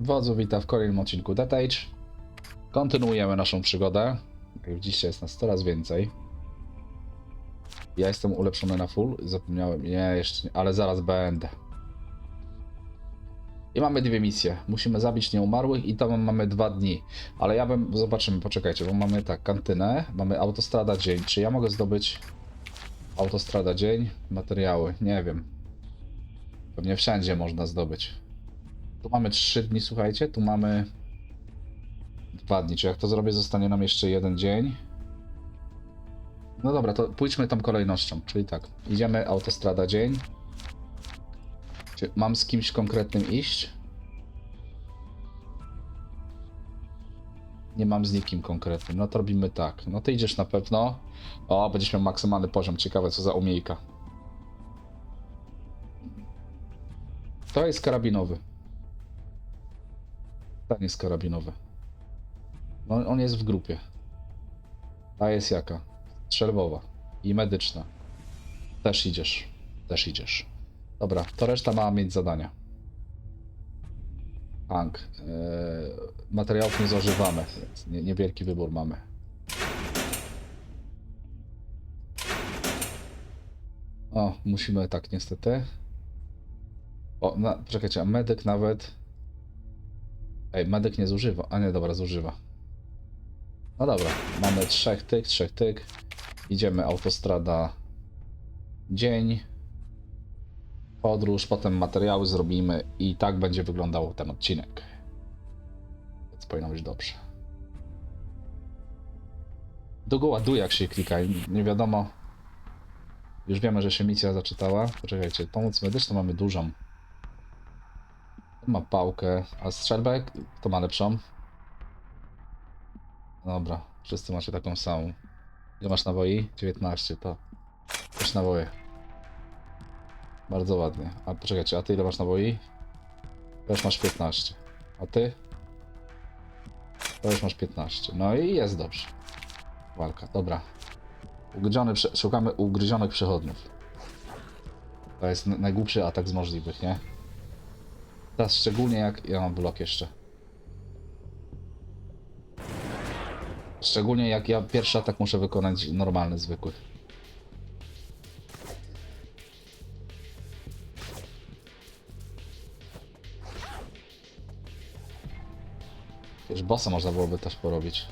Wodzu, witam w kolejnym odcinku Death Age. Kontynuujemy naszą przygodę. Jak widzicie, jest nas coraz więcej. Ja jestem ulepszony na full. Zapomniałem. Nie, jeszcze nie, ale zaraz będę. I mamy dwie misje. Musimy zabić nieumarłych i tam mamy dwa dni. Ale ja bym. Zobaczymy, poczekajcie, bo mamy tak, kantynę, mamy autostrada dzień. Czy ja mogę zdobyć autostrada dzień? Materiały. Nie wiem. Pewnie wszędzie można zdobyć. Tu mamy 3 dni, słuchajcie, tu mamy 2 dni. Czy jak to zrobię, zostanie nam jeszcze jeden dzień. No dobra, to pójdźmy tą kolejnością. Czyli tak, idziemy autostrada dzień. Czy mam z kimś konkretnym iść? Nie mam z nikim konkretnym. No to robimy tak. No ty idziesz na pewno. O, będziesz miał maksymalny poziom. Ciekawe, co za umiejka. To jest karabinowy. Ten jest. No, on jest w grupie. Ta jest jaka? Strzelbowa. I medyczna. Też idziesz. Też idziesz. Dobra, to reszta ma mieć zadania. Hank. Yy, materiałów nie zużywamy, więc nie, niewielki wybór mamy. O, musimy tak niestety. O, na, poczekajcie, a medyk nawet. Ej, medyk nie zużywa. A nie, dobra, zużywa. No dobra, mamy trzech tyk, trzech tyk. Idziemy autostrada dzień. Podróż, potem materiały zrobimy i tak będzie wyglądał ten odcinek. Więc powinno być dobrze. Długo ładuje jak się klika nie wiadomo. Już wiemy, że się misja zaczytała. Poczekajcie, pomoc medyczną mamy dużą. Ma pałkę, a strzelbę kto ma lepszą? Dobra, wszyscy macie taką samą. Ile masz naboi? 19, to też naboje. Bardzo ładnie. A poczekajcie, a ty ile masz naboi? Też masz 15. A ty? Już masz 15. No i jest dobrze. Walka, dobra. Ugryziony, szukamy ugryzionych przechodniów. To jest najgłupszy atak z możliwych, nie? Teraz szczególnie jak ja mam blok jeszcze. Szczególnie jak ja pierwszy atak muszę wykonać normalny, zwykły. Wiesz, bossa można byłoby też porobić.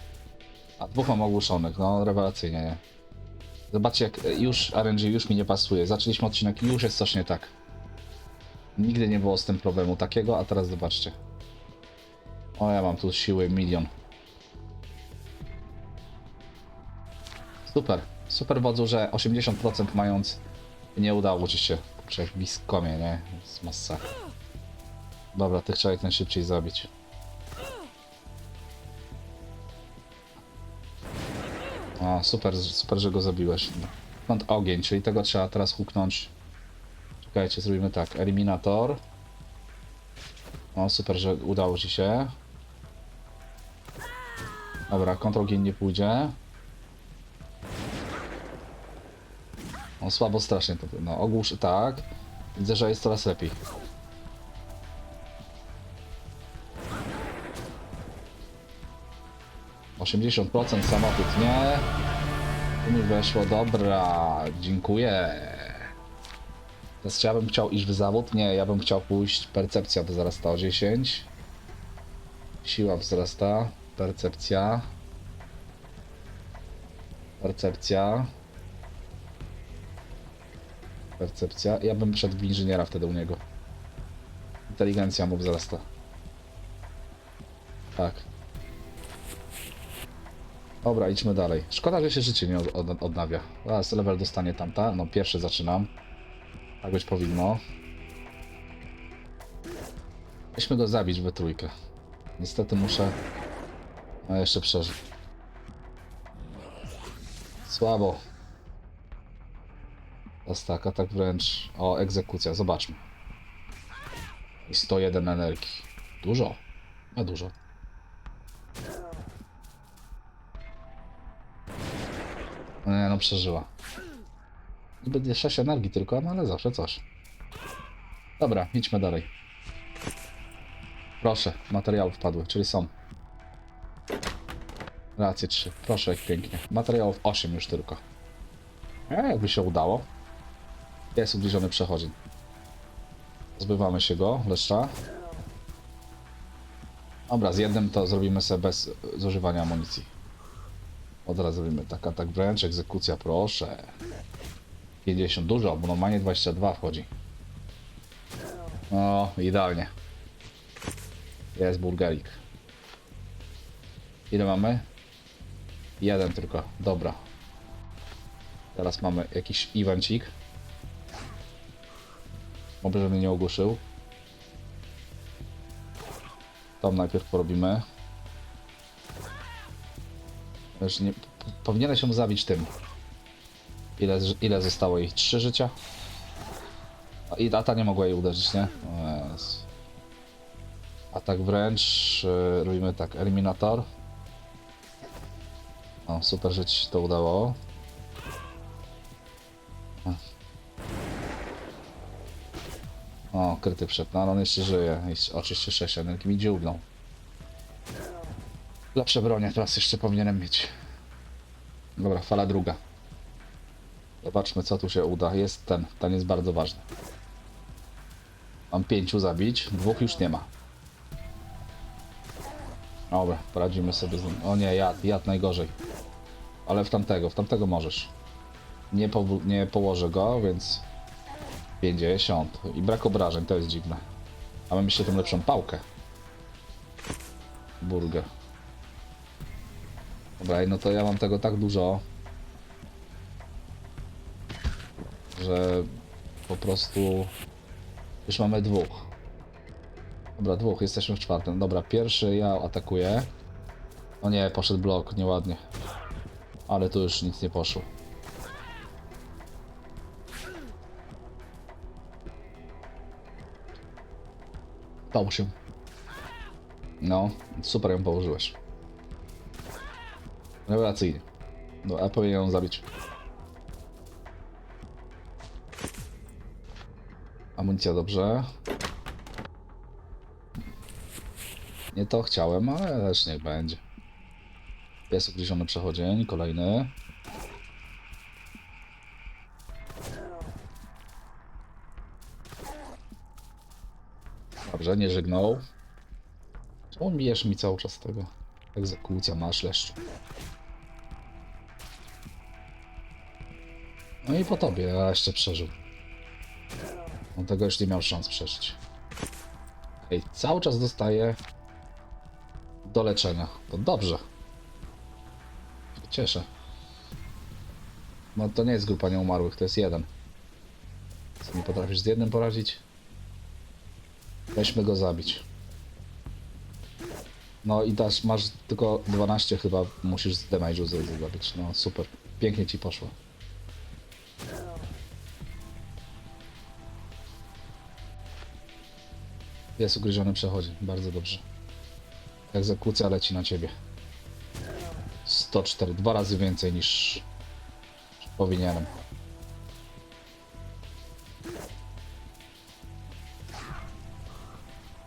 A dwóch mam ogłuszonych, no rewelacyjnie, nie? Zobaczcie jak już RNG już mi nie pasuje. Zaczęliśmy odcinek i już jest coś nie tak. Nigdy nie było z tym problemu takiego, a teraz zobaczcie. O, ja mam tu siły milion. Super. Super wodzu, że 80% mając nie udało ci się. Kurczę, jak blisko mnie, nie? Jest masakra. Dobra, tych trzeba jak najszybciej zabić. O, super, super, że go zabiłeś. Kąt ogień, czyli tego trzeba teraz huknąć. Czekajcie, zrobimy tak. Eliminator. O, super, że udało ci się. Dobra, ogień nie pójdzie. O, słabo strasznie to. No, ogłusz, tak. Widzę, że jest coraz lepiej. Osiemdziesiąt procent samochód nie. Tu mi weszło, dobra, dziękuję. Teraz ja bym chciał iść w zawód? Nie, ja bym chciał pójść. Percepcja wzrasta o 10. Siła wzrasta. Percepcja. Percepcja. Percepcja. Ja bym wszedł w inżyniera wtedy u niego. Inteligencja mu wzrasta. Tak. Dobra, idźmy dalej. Szkoda, że się życie nie od, od, odnawia. Zaraz level dostanie tamta. No, pierwszy zaczynam. Tak być powinno. Weźmy go zabić we trójkę. Niestety muszę... No, jeszcze przeżyć. Słabo. Teraz tak, atak wręcz. O, egzekucja, zobaczmy. I 101 energii. Dużo. A dużo. Nie no, przeżyła. Niby 6 energii tylko, no ale zawsze coś. Dobra, idźmy dalej. Proszę, materiały wpadły, czyli są. Rację 3. Proszę, jak pięknie. Materiałów 8 już tylko. E, jakby się udało. Jest ubliżony przechodzień. Zbywamy się go, leszcza. Dobra, z jednym to zrobimy sobie bez zużywania amunicji. Od razu zrobimy tak, atak wręcz, egzekucja, proszę. 50, dużo, bo normalnie 22 wchodzi. O, idealnie. Jest burgerik. Ile mamy? Jeden tylko, dobra. Teraz mamy jakiś evencik. Oby, żeby nie ogłuszył. Tam najpierw porobimy. Już nie, p- powinieneś zabić tym. Ile, ile zostało jej? Trzy życia? I ta nie mogła jej uderzyć, nie? A tak wręcz yy, robimy tak, eliminator. O, super, że ci się to udało. O, kryty przed, no on jeszcze żyje. Oczywiście 6 energii mi dziubną. Lepsze bronie teraz jeszcze powinienem mieć. Dobra, fala druga. Zobaczmy co tu się uda. Jest ten, ten jest bardzo ważny. Mam pięciu zabić, dwóch już nie ma. Dobra, poradzimy sobie z nim. O nie, jad, jad najgorzej. Ale w tamtego, w tamtego możesz. Nie, po, nie położę go, więc 50. I brak obrażeń, to jest dziwne. A mamy jeszcze tą lepszą pałkę. Burger. Dobra, no to ja mam tego tak dużo, że po prostu już mamy dwóch. Dobra, dwóch, jesteśmy w czwartym. Dobra, pierwszy ja atakuję. O nie, poszedł blok, nieładnie. Ale tu już nic nie poszło. Dał się. No, super ją położyłeś. Rewelacyjnie. No, a powinien ją zabić. Amunicja dobrze. Nie to chciałem, ale też niech będzie. Jest ugryziony przechodzień, kolejny. Dobrze, nie żegnął. Czemu bijesz mi cały czas tego? Egzekucja, masz leszczu. No i po tobie, a jeszcze przeżył. On tego już nie miał szans przeżyć. Ej, cały czas dostaje do leczenia. To dobrze. Cieszę. No to nie jest grupa nieumarłych, to jest jeden. Co, nie potrafisz z jednym poradzić? Weźmy go zabić. No i dasz, masz tylko 12 chyba, musisz z damage'u zabić. No super, pięknie ci poszło. Jest ugryziony przechodzi, bardzo dobrze. Egzekucja leci na ciebie. 104, dwa razy więcej niż powinienem.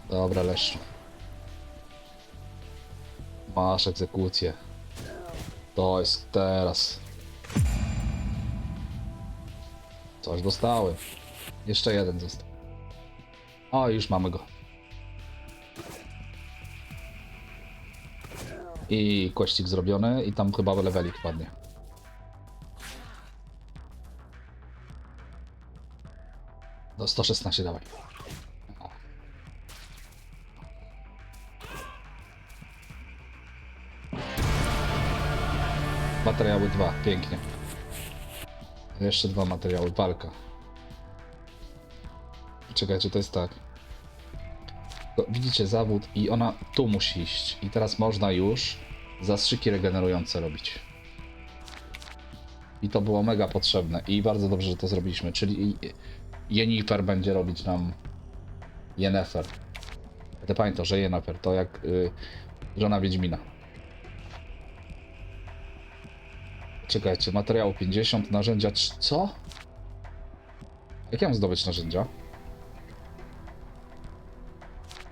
Dobra, leszczu. Masz egzekucję. To jest teraz. Coś dostałem. Jeszcze jeden został. O, już mamy go. I kościk zrobiony i tam chyba levelik padnie. Do 116 dawaj. Materiały 2, pięknie. Jeszcze dwa materiały, walka. Czekajcie, to jest tak. Widzicie zawód i ona tu musi iść. I teraz można już zastrzyki regenerujące robić. I to było mega potrzebne i bardzo dobrze, że to zrobiliśmy. Czyli Jennifer będzie robić nam Yennefer. Będę pamiętał, że Yennefer to jak y, żona Wiedźmina. Czekajcie, materiału 50, narzędzia... Co? Jak ja mam zdobyć narzędzia?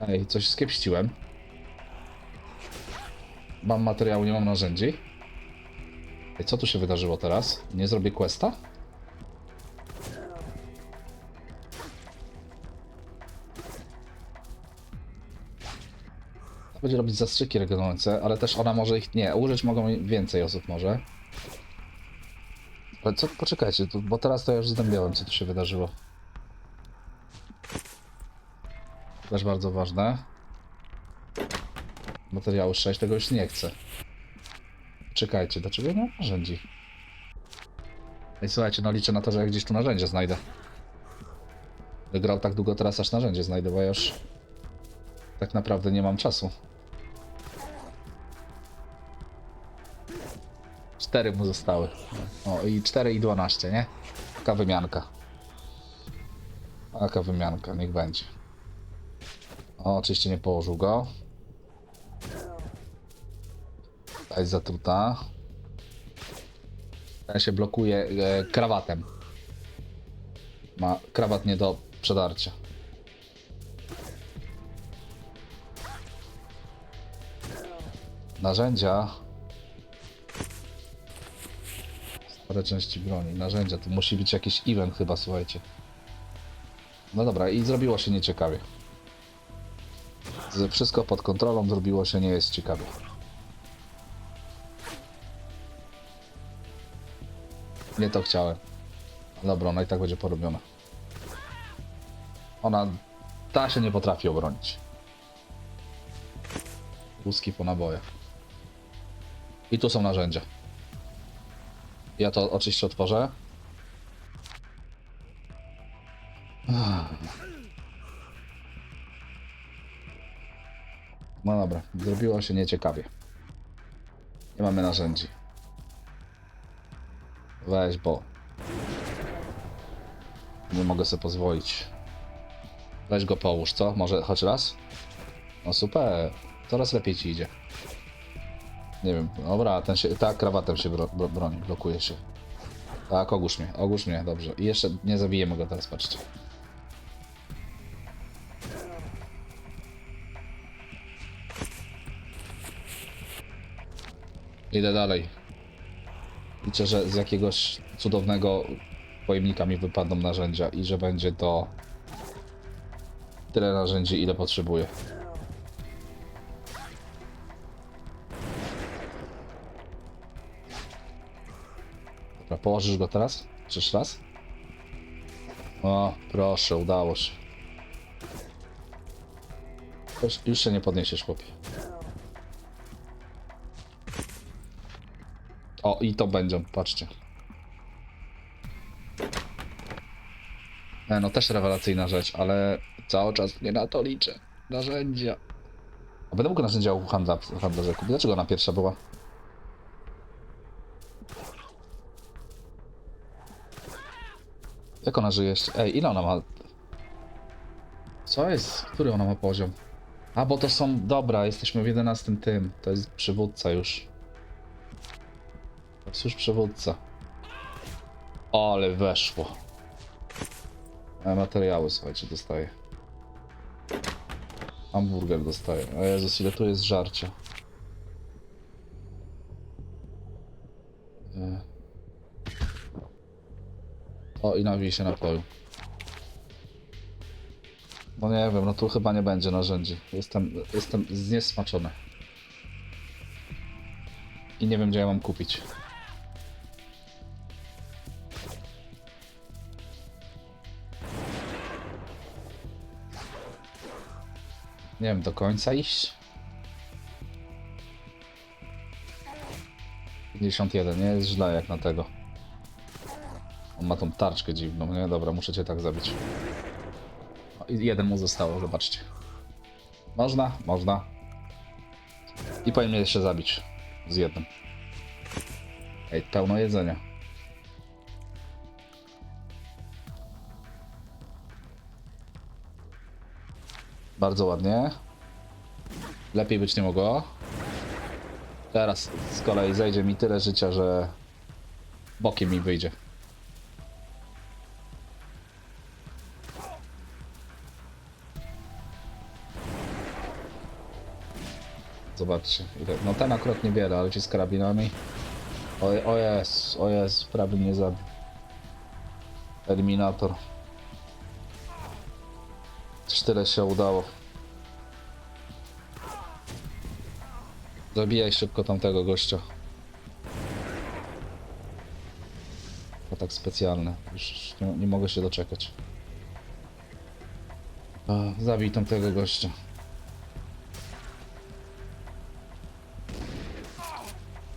Ej, coś skiepściłem. Mam materiału, nie mam narzędzi. Ej, co tu się wydarzyło teraz? Nie zrobię questa? Będzie robić zastrzyki regenerujące, ale też ona może ich... Nie, użyć mogą więcej osób może. Ale co? Poczekajcie, bo teraz to ja już zdębiałem, co tu się wydarzyło. Też bardzo ważne. Materiału 6, tego już nie chcę. Czekajcie, dlaczego nie mam narzędzi? Ej, słuchajcie, no liczę na to, że ja gdzieś tu narzędzie znajdę. Wygrał tak długo, teraz aż narzędzie znajdę, bo już tak naprawdę nie mam czasu. Cztery mu zostały. O, i 4 i 12, nie? Taka wymianka. Taka wymianka, niech będzie. O, oczywiście nie położył go. Ta jest zatruta. Ten się blokuje e, krawatem. Ma krawat nie do przedarcia. Narzędzia. Stare części broni. Narzędzia. Tu musi być jakiś event chyba, słuchajcie. No dobra, i zrobiło się nieciekawie. Z- Wszystko pod kontrolą zrobiło się nie jest ciekawie. Nie to chciałem. Dobra, ona i tak będzie porobiona. Ona... Ta się nie potrafi obronić. Łuski po nabojach. I tu są narzędzia. Ja to oczywiście otworzę. No dobra, zrobiło się nieciekawie. Nie mamy narzędzi. Weź, bo... Nie mogę sobie pozwolić. Weź go połóż, co? Może choć raz? No super, coraz lepiej ci idzie. Nie wiem, dobra, ten się, tak, krawatem się bro, bro, broni, blokuje się. Tak, ogłusz mnie, ogłusz mnie, dobrze. I jeszcze nie zabijemy go teraz, patrzcie. Idę dalej. Liczę, że z jakiegoś cudownego pojemnika mi wypadną narzędzia i że będzie to tyle narzędzi, ile potrzebuję. Dobra, położysz go teraz? Czy jeszcze raz? O, proszę, udało się. Już, już się nie podniesiesz, chłopie. O, i to będzie, patrzcie. E, no też rewelacyjna rzecz, ale cały czas nie na to liczę. Narzędzia. A będę mógł narzędzia u handla, handlarza kupić. Dlaczego ona pierwsza była? Jak ona żyje jeszcze? Ej, ile ona ma? Co jest? Który ona ma poziom? A, bo to są... Dobra, jesteśmy w 11 tym. To jest przywódca już. Jest już przywódca. Ale weszło. E, materiały, słuchajcie, dostaję. Hamburger dostaję. O Jezus, ile tu jest żarcia. E. O, i nawij się napoju. No nie wiem, no tu chyba nie będzie narzędzi. Jestem, jestem zniesmaczony. I nie wiem, gdzie ja mam kupić. Nie wiem, do końca iść? 51, nie jest źle jak na tego. On ma tą tarczkę dziwną, nie? Dobra, muszę cię tak zabić. O, jeden mu zostało, zobaczcie. Można? Można. I powinien jeszcze zabić. Z jednym. Ej, pełno jedzenia. Bardzo ładnie. Lepiej być nie mogło. Teraz z kolei zejdzie mi tyle życia, że bokiem mi wyjdzie. Zobaczcie. No ten akurat niewiele, ale ci z karabinami. O, o jest, o jest, prawie nie zabił. Eliminator. Tyle się udało. Zabijaj szybko tamtego gościa. Atak specjalny. Już nie, nie mogę się doczekać. Zabij tamtego gościa.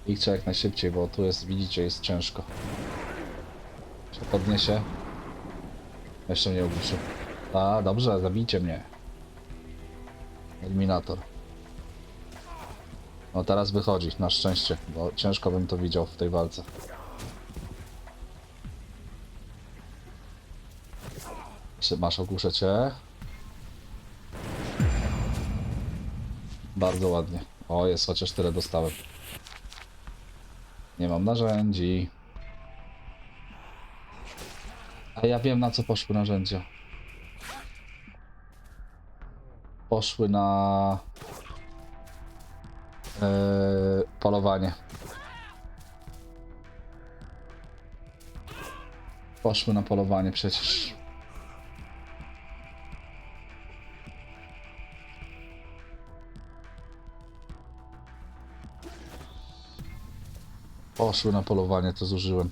Ich trzeba jak najszybciej, bo tu jest, widzicie, jest ciężko. Się podniesie. Jeszcze mnie ogłuszył. A, dobrze, zabijcie mnie. Eliminator. No teraz wychodzi, na szczęście, bo ciężko bym to widział w tej walce. Masz, ogłuszę cię. Bardzo ładnie. O, jest, chociaż tyle dostałem. Nie mam narzędzi. A ja wiem na co poszły narzędzia. Poszły na e, polowanie. Poszły na polowanie przecież. Poszły na polowanie, to zużyłem.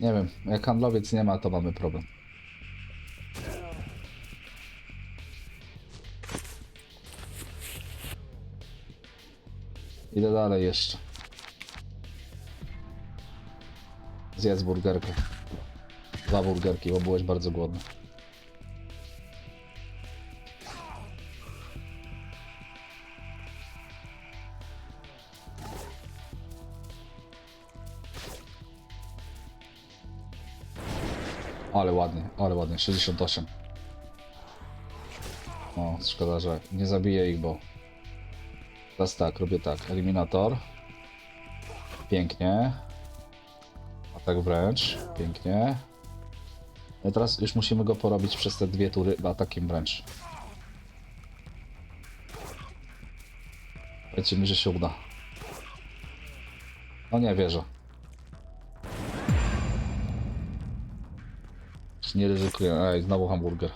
Nie wiem, jak handlowiec nie ma, to mamy problem. Idę dalej jeszcze. Zjedz burgerkę. Dwa burgerki, bo byłeś bardzo głodny. Ale ładnie, ale ładnie, 68. O, szkoda, że nie zabiję ich, bo... Teraz tak, robię tak, eliminator. Pięknie. Atak wręcz, pięknie. No teraz już musimy go porobić przez te dwie tury atakiem wręcz. Mi, że się uda. No nie wierzę. Nie ryzykuję. Ej, znowu hamburger.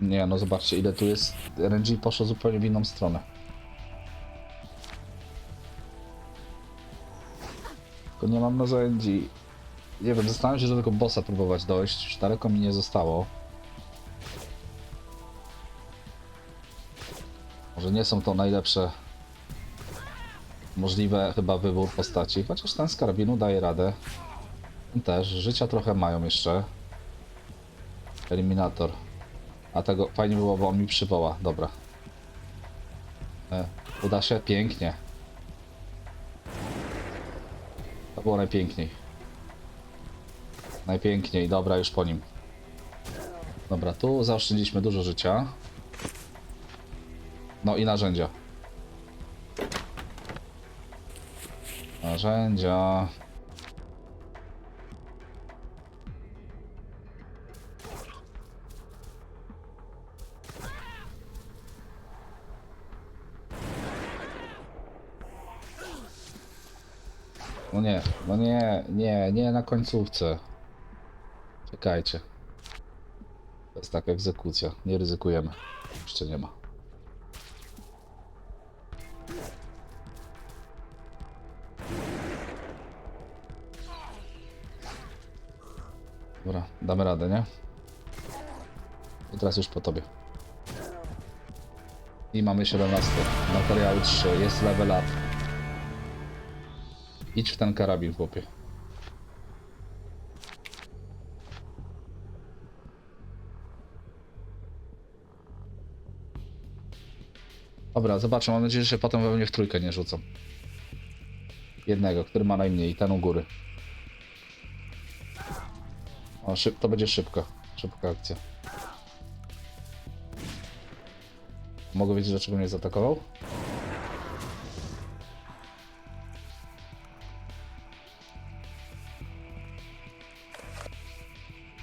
Nie, no zobaczcie ile tu jest. RNG poszło zupełnie w inną stronę. Tylko nie mam narzędzi. Nie wiem, zastanawiam się, że tego bossa próbować dojść. Już daleko mi nie zostało. Może nie są to najlepsze możliwe chyba wybór postaci, chociaż ten z karabinu daje radę. Też, życia trochę mają jeszcze. Eliminator. A tego fajnie było, bo on mi przywoła. Dobra. E, uda się? Pięknie. To było najpiękniej. Najpiękniej, dobra, już po nim. Dobra, tu zaoszczędziliśmy dużo życia. No i narzędzia. Narzędzia. No nie, nie, nie, na końcówce. Czekajcie. To jest taka egzekucja. Nie ryzykujemy. Jeszcze nie ma. Dobra, damy radę, nie? I teraz już po tobie. I mamy 17. Materiały 3. Jest level up. Idź w ten karabin, chłopie. Dobra, zobaczę. Mam nadzieję, że się potem we mnie w trójkę nie rzucą. Jednego, który ma najmniej, ten u góry. O, szyb, to będzie szybko. Szybka akcja. Mogę wiedzieć, dlaczego mnie zaatakował?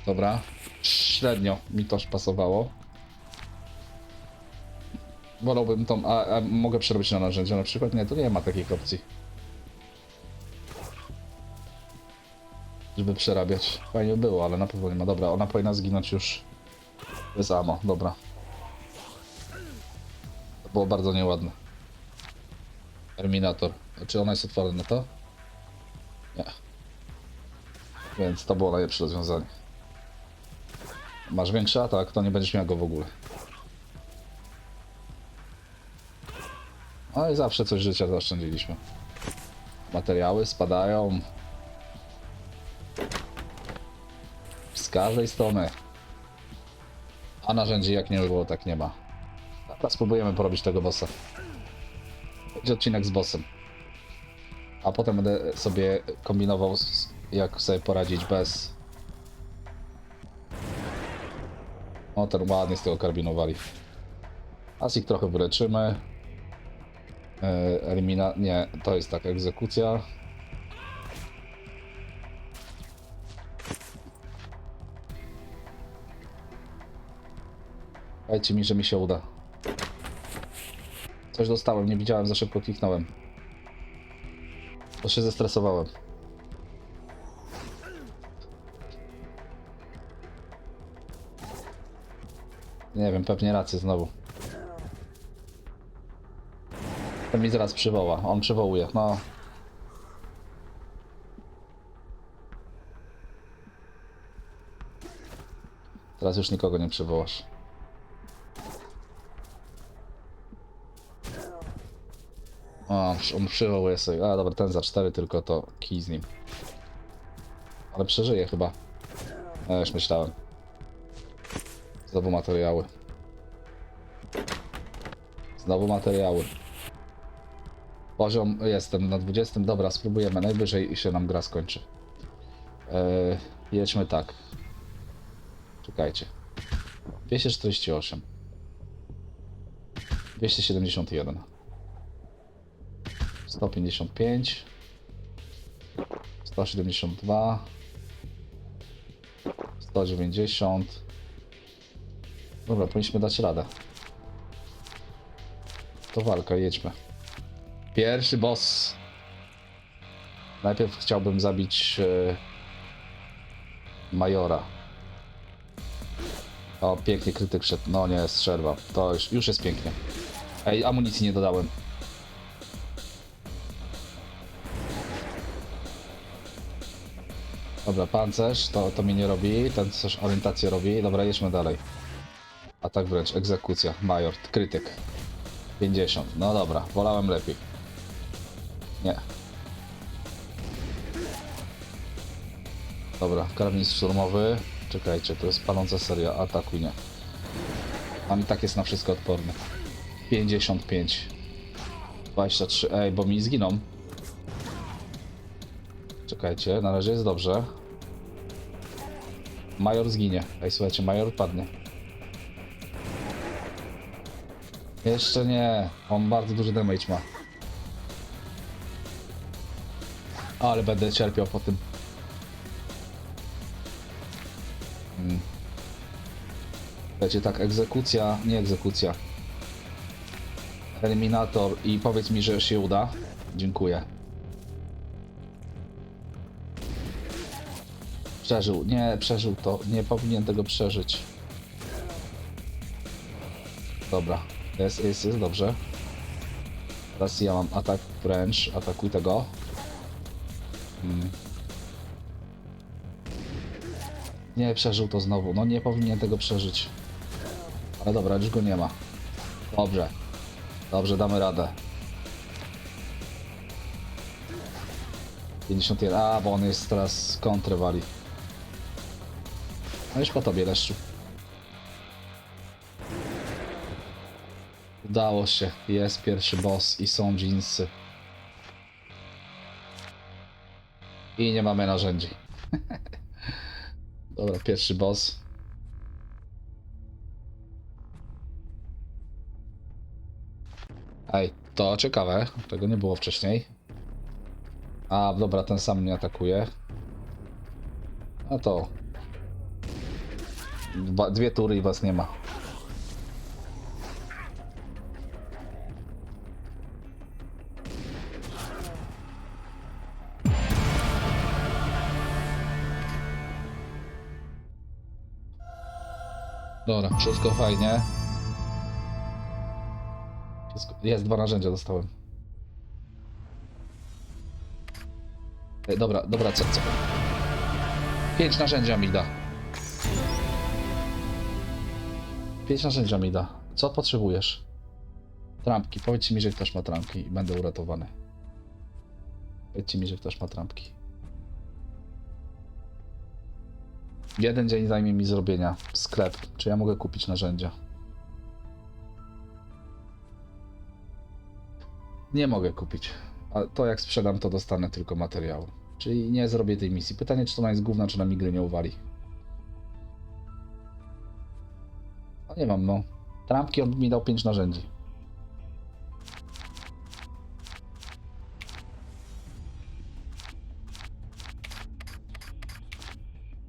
Dobra. Średnio mi to pasowało. wolałbym tą, a, a mogę przerobić na narzędzia na przykład? Nie, to nie ma takiej opcji. Żeby przerabiać. Fajnie było, ale na pewno nie ma. Dobra, ona powinna zginąć już bez amo, dobra. To było bardzo nieładne. Terminator. Czy ona jest otwarta na to? Nie. Więc to było najlepsze rozwiązanie. Masz większy atak, to nie będziesz miał go w ogóle. No i zawsze coś życia zaoszczędziliśmy. Materiały spadają. Z każdej strony. A narzędzi jak nie było, tak nie ma. Dobra, spróbujemy porobić tego bossa. Będzie odcinek z bossem. A potem będę sobie kombinował, jak sobie poradzić bez... O, ten ładnie z tego karbinowali. Asik trochę wyleczymy. E, elimina... Nie, to jest taka egzekucja. Dajcie mi, że mi się uda. Coś dostałem, nie widziałem, za szybko kliknąłem. To się zestresowałem. Nie wiem, pewnie rację znowu. Ten mi zaraz przywoła. On przywołuje, no. Teraz już nikogo nie przywołasz. O, on przywołuje sobie. A dobra, ten za 4 tylko to kij z nim. Ale przeżyje chyba. Ja już myślałem. Znowu materiały. Znowu materiały. Poziom jestem na 20. Dobra, spróbujemy. Najwyżej się nam gra skończy. Eee, jedźmy tak. Czekajcie. 248. 271. 155. 172. 190. Dobra, powinniśmy dać radę. To walka, jedźmy. Pierwszy boss. Najpierw chciałbym zabić e, Majora. O, pięknie krytyk szedł. No nie, strzelba. To już, już jest pięknie. Ej, amunicji nie dodałem. Dobra, pancerz, to, to mi nie robi, ten coś orientację robi. Dobra, jedźmy dalej. Atak wręcz, egzekucja, major, krytyk. 50, no dobra, wolałem lepiej. Nie. Dobra, karabin szturmowy. Czekajcie, to jest paląca seria, atakuj nie. Mam i tak jest na wszystko odporny. 55. 23, ej, bo mi zginą. Czekajcie, na razie jest dobrze. Major zginie. Ej, słuchajcie, Major padnie. Jeszcze nie. On bardzo duży damage ma. Ale będę cierpiał po tym. Hmm. Słuchajcie, tak, egzekucja, nie egzekucja. Eliminator i powiedz mi, że się uda. Dziękuję. Przeżył. Nie, przeżył to. Nie powinien tego przeżyć. Dobra. Jest, jest, jest dobrze. Teraz ja mam atak wręcz. Atakuj tego. Hmm. Nie, przeżył to znowu. No nie powinien tego przeżyć. Ale dobra, już go nie ma. Dobrze. Dobrze, damy radę. 51. A, bo on jest teraz z kontry wali. No już po tobie, Leszczu. Udało się. Jest pierwszy boss i są jeansy. I nie mamy narzędzi. Dobra, pierwszy boss. Ej, to ciekawe. Tego nie było wcześniej. A, dobra, ten sam mnie atakuje. A to. Dwie tury i was nie ma. Dobra, wszystko fajnie. Wszystko... Jest, dwa narzędzia dostałem. Ej, Dobra, dobra, co, co? Pięć narzędzia mi da. Pięć narzędzia mi da. Co potrzebujesz? Trampki. Powiedzcie mi, że ktoś ma trampki i będę uratowany. Powiedzcie mi, że ktoś ma trampki. Jeden dzień zajmie mi zrobienia. Sklep. Czy ja mogę kupić narzędzia? Nie mogę kupić. A to jak sprzedam, to dostanę tylko materiału. Czyli nie zrobię tej misji. Pytanie, czy to ona jest gówna, czy na migry nie uwali. No nie mam, no. Trampki on mi dał 5 narzędzi.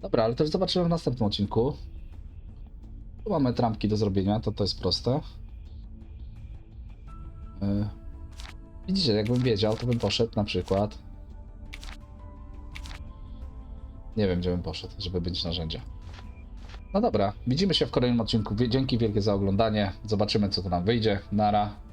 Dobra, ale też zobaczymy w następnym odcinku. Tu mamy trampki do zrobienia, to to jest proste. Yy. Widzicie, jakbym wiedział, to bym poszedł na przykład. Nie wiem, gdzie bym poszedł, żeby być narzędzia. No dobra, widzimy się w kolejnym odcinku. Dzięki wielkie za oglądanie. Zobaczymy, co to nam wyjdzie. Nara.